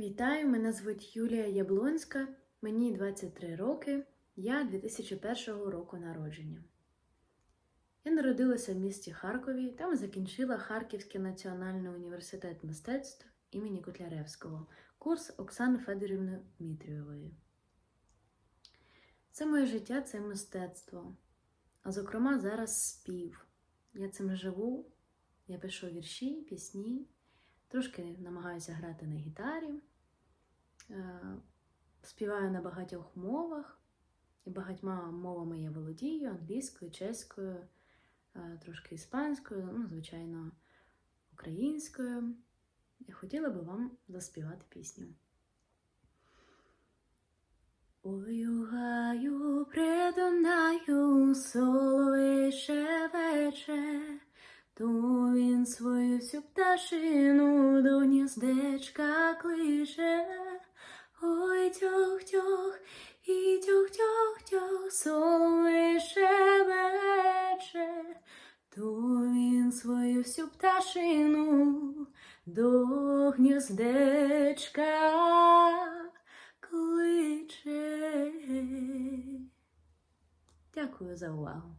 Вітаю, мене звуть Юлія Яблонська, мені 23 роки, я 2001 року народження. Я народилася в місті Харкові, там закінчила Харківський національний університет мистецтв імені Котляревського, курс Оксани Федорівни Мітрієвої. Це моє життя це мистецтво. А зокрема, зараз спів. Я цим живу, я пишу вірші, пісні, трошки намагаюся грати на гітарі. Е, Співаю на багатьох мовах, і багатьма мовами я володію: англійською, чеською, е, трошки іспанською, ну, звичайно, українською. Я хотіла би вам заспівати пісню. Ой, гаю придонаю соловей він свою всю пташину до гніздечка кличе. Ой, тьох-тьох, і тьох-тьох-тьох, соловей шевече, то він свою всю пташину до гніздечка кличе. Дякую за увагу.